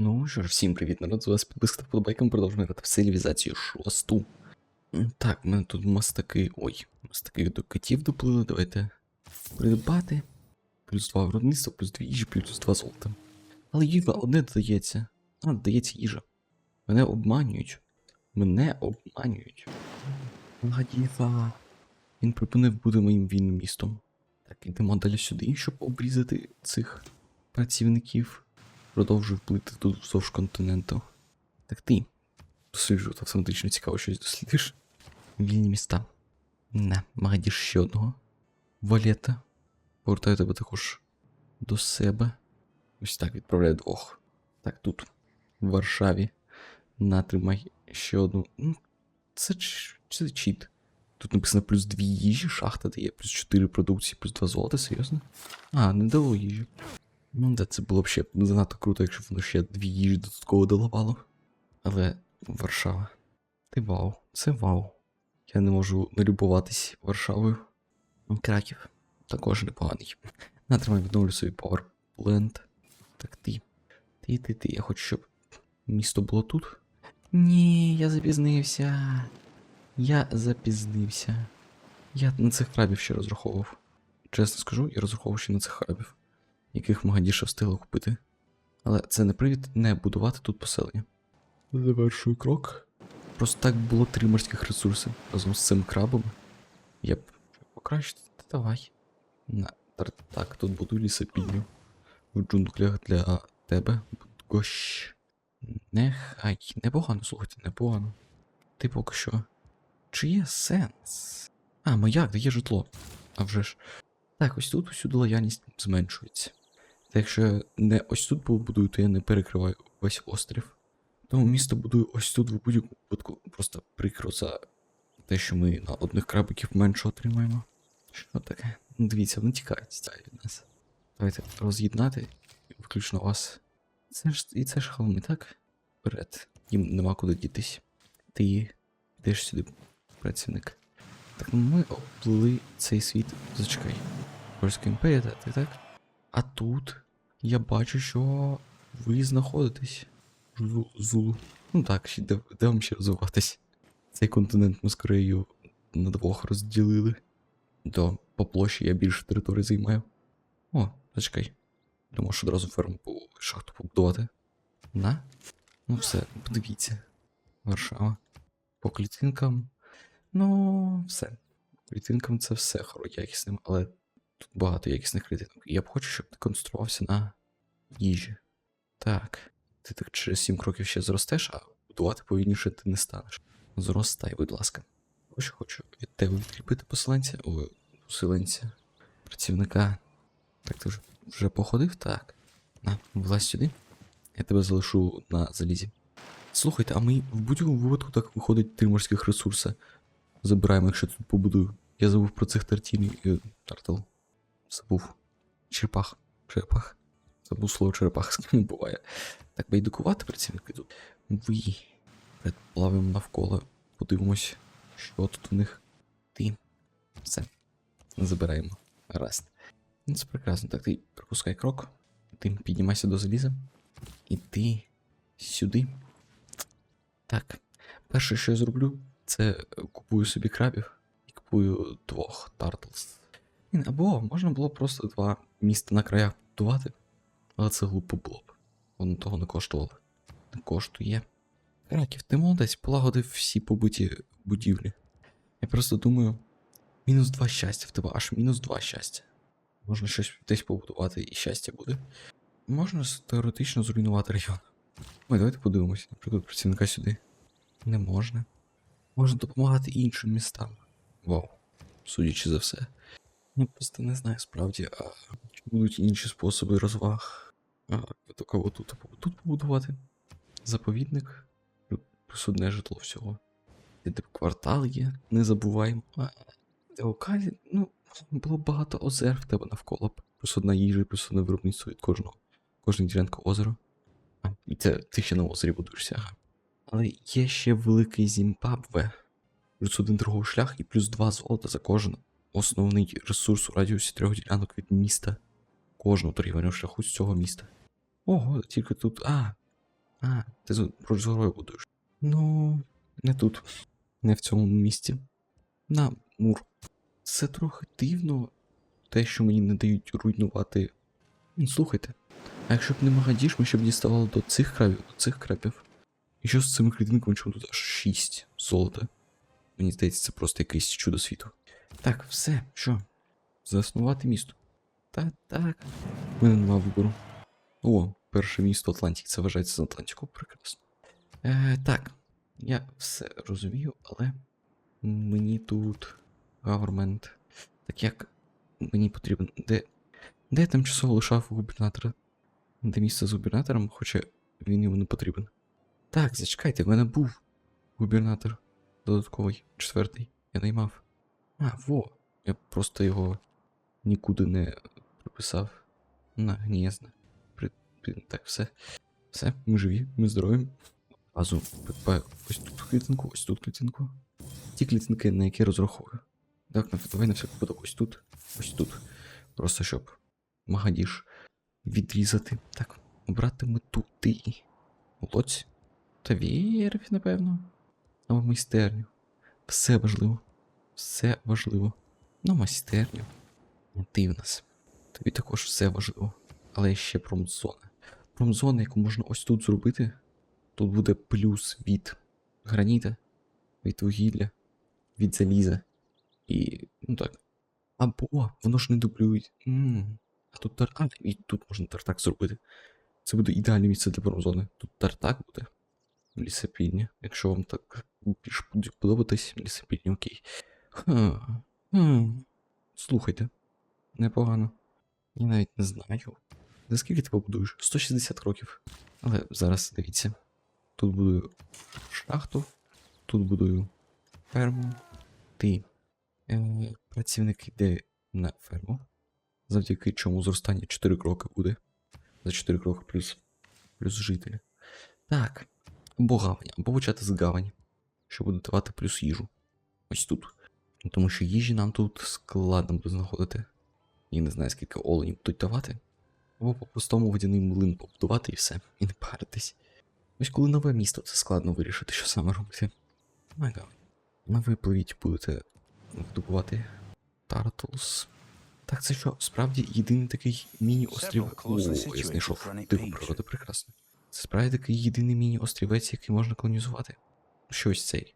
Ну що ж, всім привіт, народ, з вас підписка ми продовжуємо грати в цивілізацію шосту. Так, в мене тут мастаки. Ой, мастаки до котів доплили, давайте придбати. Плюс 2 виробництва, плюс 2 їжі, плюс 2 золота. Але їжа одне додається. А, додається їжа. Мене обманюють. Мене обманюють. Гадіва. Він припинив бути моїм вільним містом. Так, йдемо далі сюди, щоб обрізати цих працівників. Продовжую плити тут вздовж континенту. Так ти. Досліджую автоматично цікаво щось дослідиш. Вільні міста. Не, магадіш ще одного. Валета. Повертаю тебе також до себе. Ось так відправляю двох. Так, тут, в Варшаві. Натримай ще одну. Ну, це, це чіт. Тут написано плюс 2 їжі, шахта дає, плюс 4 продукції, плюс 2 золота, серйозно? А, не дало їжі. Ну, да, це було б ще занадто круто, якщо воно ще дві їжі додатково доливало. Але Варшава. Ти вау, це вау. Я не можу налюбуватись Варшавою. Краків також непоганий. Натримай відновлю собі Power Plant. Так ти. Ти, ти, ти. Я хочу, щоб місто було тут. Ні, я запізнився. Я запізнився. Я на цих крабів ще розраховував. Чесно скажу, я розраховував ще на цих крабів яких Маgadіша встигла купити. Але це не привід не будувати тут поселення. Завершую крок. Просто так було три морських ресурси разом з цим крабом. Я б покращити. Та давай. На, так, тут буду лісопільню. В джунглях для тебе. Гош. Нехай. Непогано, слухайте, непогано. Ти поки що. Чи є сенс? А, маяк, де є житло. А вже ж. Так, ось тут усюди лояльність зменшується. Та якщо я не ось тут побудую, то я не перекриваю весь острів. Тому місто будую ось тут в будь-якому випадку просто прикро за те, що ми на одних крабиків менше отримаємо. Що таке? Ну дивіться, вони тікають, від нас. Давайте роз'єднати, включно вас. Це ж і це ж холми, так? Вперед. Їм нема куди дітись. Ти йдеш сюди, працівник. Так, ну ми оплили цей світ. Зачекай. Польська імперія, так, так. А тут я бачу, що ви знаходитесь. Зу- Зулу. Ну так, де, де вам ще розвиватись? Цей континент ми з Кореєю на двох розділили. То по площі я більше території займаю. О, зачекай. Я можу одразу ферму по шахту побудувати. На? Ну все, подивіться. Варшава. По клітинкам. Ну, все. Клітинкам це все якісним, але тут багато якісних клітинок. Я б хочу, щоб ти концентрувався на їжі. Так. Ти так через 7 кроків ще зростеш, а будувати повільніше ти не станеш. Зростай, будь ласка. Хочу, хочу від тебе відкріпити поселенця, о, поселенця, працівника. Так ти вже, вже походив? Так. На, влазь сюди. Я тебе залишу на залізі. Слухайте, а ми в будь-якому випадку так виходить три морських ресурси. Забираємо, якщо тут побудую. Я забув про цих тартілі. е, Тартал. Забув. Черепах. Черепах. Забув слово черепах, з ким буває. Так, байдукувати працівники тут. Ви. Плаваємо навколо. Подивимось, що тут у них. Ти. Все. Забираємо. Гаразд. Ну, це прекрасно. Так, ти пропускай крок. Ти піднімайся до заліза. І ти сюди. Так. Перше, що я зроблю, це купую собі крабів і купую двох тартлс. Або можна було просто два міста на краях будувати, але це глупо було б. Воно того не коштувало. Не коштує. Раків, ти молодець, полагодив всі побиті будівлі. Я просто думаю, мінус два щастя в тебе, аж мінус два щастя. Можна щось десь побудувати і щастя буде. Можна теоретично зруйнувати район. Ой, давайте подивимося, наприклад, працівника сюди. Не можна. Можна допомагати іншим містам. Вау. Судячи за все. Ну, просто не знаю справді, а чи будуть інші способи розваг. А, такого тут, тут побудувати. Заповідник. Плюс одне житло всього. І де квартал є, не забуваємо. Деокалі, ну, було багато озер в тебе навколо. Плюс одна їжа, плюс одне виробництво від кожного. Кожна ділянка озера. А, і це ти ще на озері будуєшся. Але є ще великий Зімбабве. Плюс один торговий шлях і плюс два золота за кожен основний ресурс у радіусі трьох ділянок від міста. Кожного торгівельного шляху з цього міста. Ого, тільки тут. А, А, ти з- горою будуєш. Ну, не тут, не в цьому місці. На, мур. Це трохи дивно, те, що мені не дають руйнувати. Ну, слухайте. А якщо б не магадіш, ми ще б діставали до цих крабів, до цих крабів. І що з цими клітинками, чому тут аж 6 золота? Мені здається, це просто якесь чудо світу. Так, все, що? Заснувати місто. Та так. У мене нема вибору. О, перше місто Атлантик, це вважається за Атлантику, прекрасно. Е, так, я все розумію, але мені тут гавермент. Так як мені потрібен. Де. Де я тимчасово лишав губернатора? Де місце з губернатором, хоча він йому не потрібен. Так, зачекайте, в мене був губернатор додатковий, четвертий. Я наймав. А, во. Я просто його нікуди не приписав. На гнєзне. При... Так, все. Все, ми живі, ми здорові. Придбаю ось тут клітинку, ось тут клітинку. Ті клітинки, на які розраховую. Так, давай на всяк випадок ось тут, ось тут. Просто щоб магадіш відрізати. Так, обрати ми туди. Лоць. Та вірві, напевно. Або майстерню. Все важливо. Все важливо. Ну, майстерню. Ти в нас. Тобі також все важливо. Але ще промзона. Промзона, яку можна ось тут зробити. Тут буде плюс від граніта, від вугілля, від заліза. І. ну так. Або воно ж не дублюють. А тут тар... А, і тут можна тартак зробити. Це буде ідеальне місце для промзони. Тут тартак буде. Лісопільня. Якщо вам так більш буде подобатись, лісопільня, окей. Хм. Слухайте. Непогано. Я навіть не знаю. За скільки ти побудуєш? 160 років. Але зараз дивіться. Тут будую шахту, тут будую ферму. Ти. Е, працівник йде на ферму. Завдяки чому зростання 4 кроки буде. За 4 кроки плюс, плюс жителі. Так. Або гавань, або почати з гавані. Що буде давати плюс їжу. Ось тут. Тому що їжі нам тут складно буде знаходити. Я не знаю, скільки оленів будуть давати. Або по-простому водяний млин побудувати і все, і не паритись. Ось коли нове місто, це складно вирішити, що саме робити. Мега. На випливіть будете добувати Тартлс. Так, це що, справді єдиний такий міні-острів. О, я знайшов. Диво природи прекрасно. Це справді такий єдиний міні-острівець, який можна колонізувати. Що ось цей,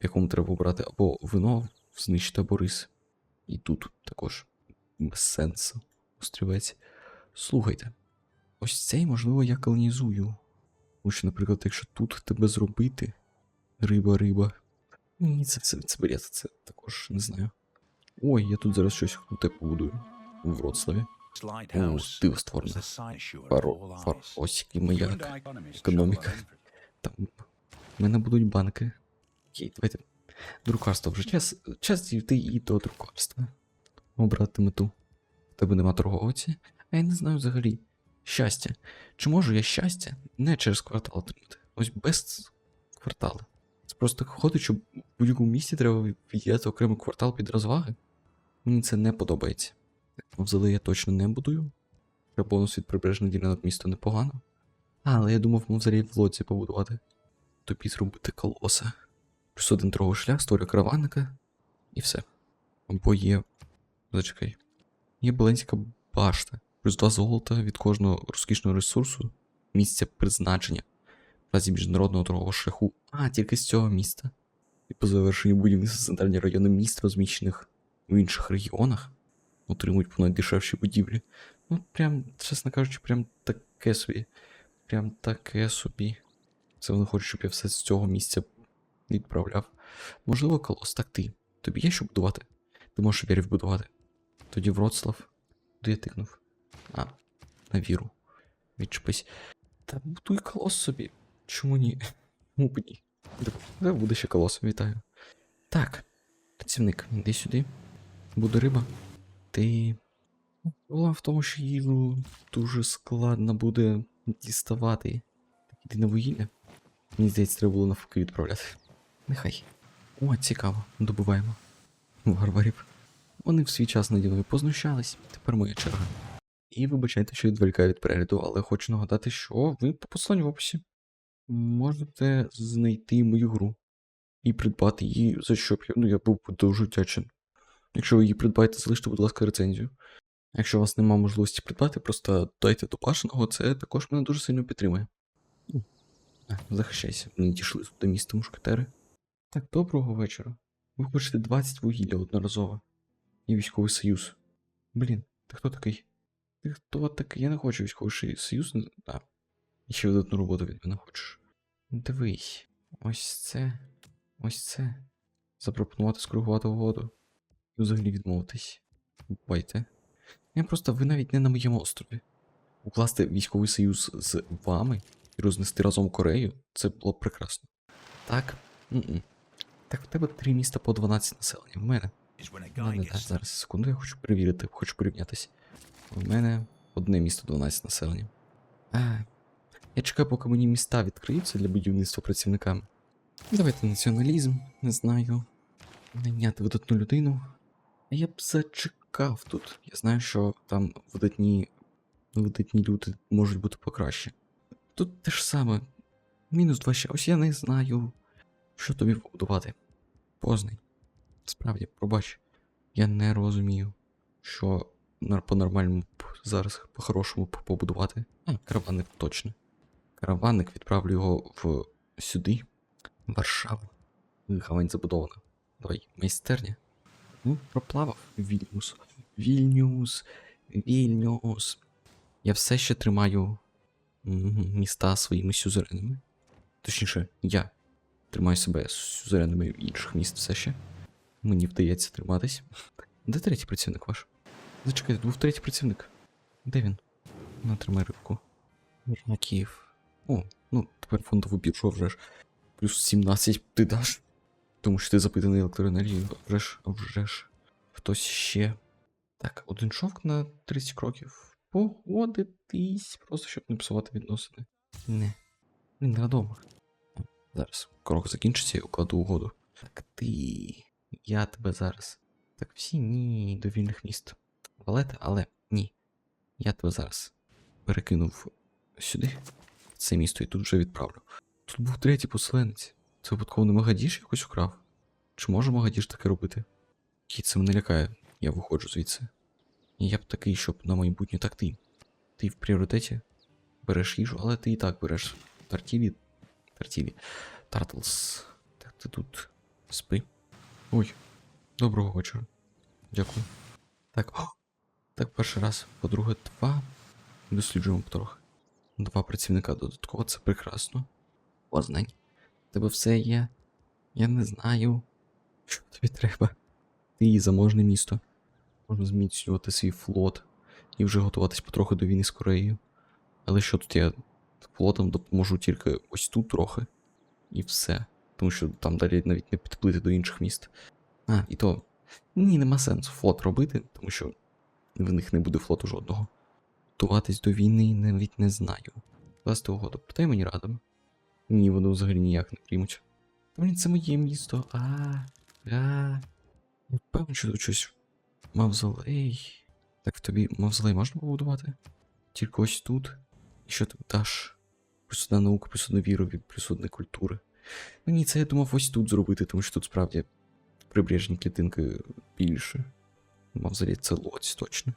в якому треба обрати або вино, знищити, або рис. І тут також без сенсу острівець. Слухайте, ось цей, можливо, я колонізую. Тому що, наприклад, якщо тут тебе зробити. Риба, риба. Ні, це, це, це бред, це також не знаю. Ой, я тут зараз щось круте побудую. У Вроцлаві. О, диво створено. Фаро, фар, ось маяк. економіка. Там в мене будуть банки. Окей, давайте. Друкарство вже час. Час дійти і до друкарства. Обрати мету. В тебе нема торговиці. А я не знаю взагалі. Щастя. Чи можу я щастя не через квартал отримати? Ось без кварталу. Це просто ходить, що в будь-якому місті треба відділяти окремий квартал під розваги. Мені це не подобається. Взагалі я точно не будую. Ще бонус від прибережних ділянок міста непогано. А, але я думав, мавзолей в лодці побудувати. Тобі зробити колоса. Плюс один торговий шлях, створю караванника. І все. Або є. Зачекай. Є Баленська башта. Плюс два золота від кожного розкішного ресурсу. Місця призначення. В разі міжнародного торгового шляху. А, тільки з цього міста. І по завершенню будівництва центральні райони міст, розміщених в інших регіонах, отримують по найдешевші будівлі. Ну, прям, чесно кажучи, прям таке собі. Прям таке собі. Це вони хочуть, щоб я все з цього місця відправляв. Можливо, колос, так ти. Тобі є що будувати? Ти можеш вірів будувати. Тоді Вроцлав. Куди я тикнув? А, на віру. Відчепись. Та будуй колос собі. Чому ні? Чому б ні? Де буде ще колосом, вітаю. Так. Працівник, іди сюди. Буде риба. Ти. Була в тому, що їжу дуже складно буде діставати. Так іди на вугілля. Мені здається, треба було навпаки відправляти. Нехай. О, цікаво, добуваємо. Варварів. Вони в свій час наді мною познущались, тепер моя черга. І вибачайте, що відволікаю від перегляду, але хочу нагадати, що ви по посланню в описі можете знайти мою гру і придбати її, за що б я, ну, я був дуже вдячен. Якщо ви її придбаєте, залиште, будь ласка, рецензію. Якщо у вас немає можливості придбати, просто дайте до бажаного, це також мене дуже сильно підтримує. Ну, а, Захищайся, ми дійшли до міста мушкетери. Так, доброго вечора. Ви хочете 20 вугілля одноразово. І військовий союз. Блін, ти хто такий? Ти хто такий? Я не хочу військовий союз. А. І ще видатну роботу від мене хочеш. Дивись, ось це. Ось це. Запропонувати скоригувати угоду. І взагалі відмовитись. Байте. Я просто ви навіть не на моєму острові. Укласти військовий союз з вами і рознести разом Корею це було б прекрасно. Так? М-м. Так в тебе три міста по 12 населення. В мене. Зараз секунду, я хочу перевірити, хочу порівнятись. У мене одне місто 12 населення. А, я чекаю, поки мені міста відкриються для будівництва працівниками. Давайте націоналізм, не знаю. Найняти видатну людину. А я б зачекав тут. Я знаю, що там видатні, видатні люди можуть бути покраще. Тут те ж саме. Мінус два ще. Ось я не знаю, що тобі побудувати. Познай. Справді, пробач. Я не розумію, що по-нормальному зараз по-хорошому побудувати. А, караванник точно. Караванник відправлю його в сюди. Варшаву. Гавань забудована. Давай, майстерня. Ну, проплавав. Вільнюс. Вільнюс. Вільнюс. Я все ще тримаю міста своїми сюзеренами. Точніше, я тримаю себе сюзеренами інших міст все ще. Мені вдається триматись. Де третій працівник ваш? Зачекайте, був третій працівник. Де він? На тримай рибку. Раків. О, ну, тепер фондову біржу вже ж. Плюс 17 ти даш. Тому що ти запитаний електроенергією, вже ж, вже ж. Хтось ще. Так, один шовк на 30 кроків. Погодитись, просто щоб не псувати відносини. Не. Він вдома. Зараз крок закінчиться і укладу угоду. Так ти. Я тебе зараз. Так всі ні до вільних міст. Валета, але ні. Я тебе зараз перекинув сюди, в це місто, і тут вже відправлю. Тут був третій поселенець. Це випадково не Магадіш якось украв? Чи може Магадіш таке робити? Кіт це мене лякає, я виходжу звідси. І я б такий, щоб на майбутнє так ти. Ти в пріоритеті береш їжу, але ти і так береш тартілі. Тартілі. Тартлс. Так ти тут спи. Ой, доброго вечора. Дякую. Так, о, так, перший раз. По-друге, два. Досліджуємо потрохи. Два працівника додатково, це прекрасно. Познань. Тебе все є. Я не знаю, що тобі треба. Ти заможне місто. Можна зміцнювати свій флот і вже готуватись потрохи до війни з Кореєю. Але що тут я флотом допоможу тільки ось тут трохи. І все. Тому що там далі навіть не підплити до інших міст. А, і то. Ні, нема сенсу флот робити, тому що в них не буде флоту жодного. Готуватись до війни навіть не знаю. Класти угоду, подай мені раду. Ні, вони взагалі ніяк не приймуть. Та блін, це моє місто. А, а. Я впевнений, що тут щось. Мавзолей. Так в тобі мавзолей можна побудувати? Тільки ось тут. Що ти даш? Плюс наука, плюс одна віра, плюс одна культура. Ну ні, це я думав ось тут зробити, тому що тут справді прибережні клітинки більше. Мавзолей це лоць, точно.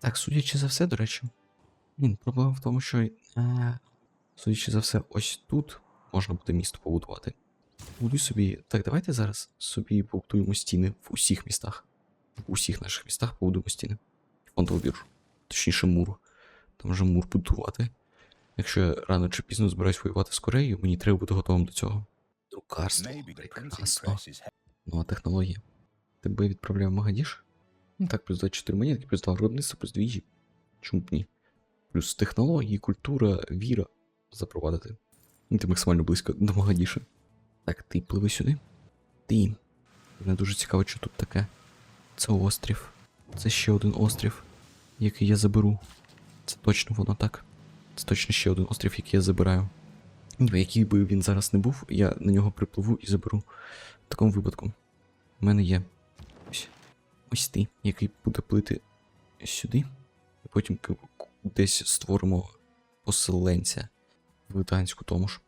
Так, судячи за все, до речі. Блін, проблема в тому, що. А, судячи за все, ось тут можна буде місто побудувати. Будуй собі. Так, давайте зараз собі побудуємо стіни в усіх містах. В усіх наших містах побудуємо стіни. Фондову біржу. Точніше, мур. Там вже мур будувати. Якщо я рано чи пізно збираюсь воювати з Кореєю, мені треба бути готовим до цього. Друкарство. Прекрасно. Нова технологія. Тебе відправляю в Магадіш? Ну так, плюс 24 монетки, плюс 2 виробництва, плюс 2 їжі. Чому б ні? Плюс технології, культура, віра запровадити. І ти максимально близько до Магадіша. Так, ти пливи сюди. Ти. Мене дуже цікаво, що тут таке. Це острів. Це ще один острів, який я заберу. Це точно воно так. Це точно ще один острів, який я забираю. Ну, який би він зараз не був, я на нього припливу і заберу. В такому випадку. У мене є ось ось ти, який буде плити сюди. І потім десь створимо поселенця в Данську тому ж.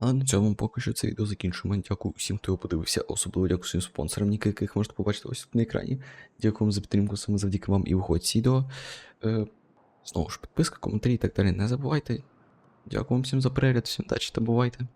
Але на цьому поки що це відео закінчуємо. Дякую всім, хто його подивився. Особливо дякую своїм спонсорам, яких можете побачити ось тут на екрані. Дякую вам за підтримку, саме завдяки вам і виходить відео. Е, Знову ж підписка, коментарі і так далі. Не забувайте. Дякую вам всім за перегляд, всім удачі та бувайте.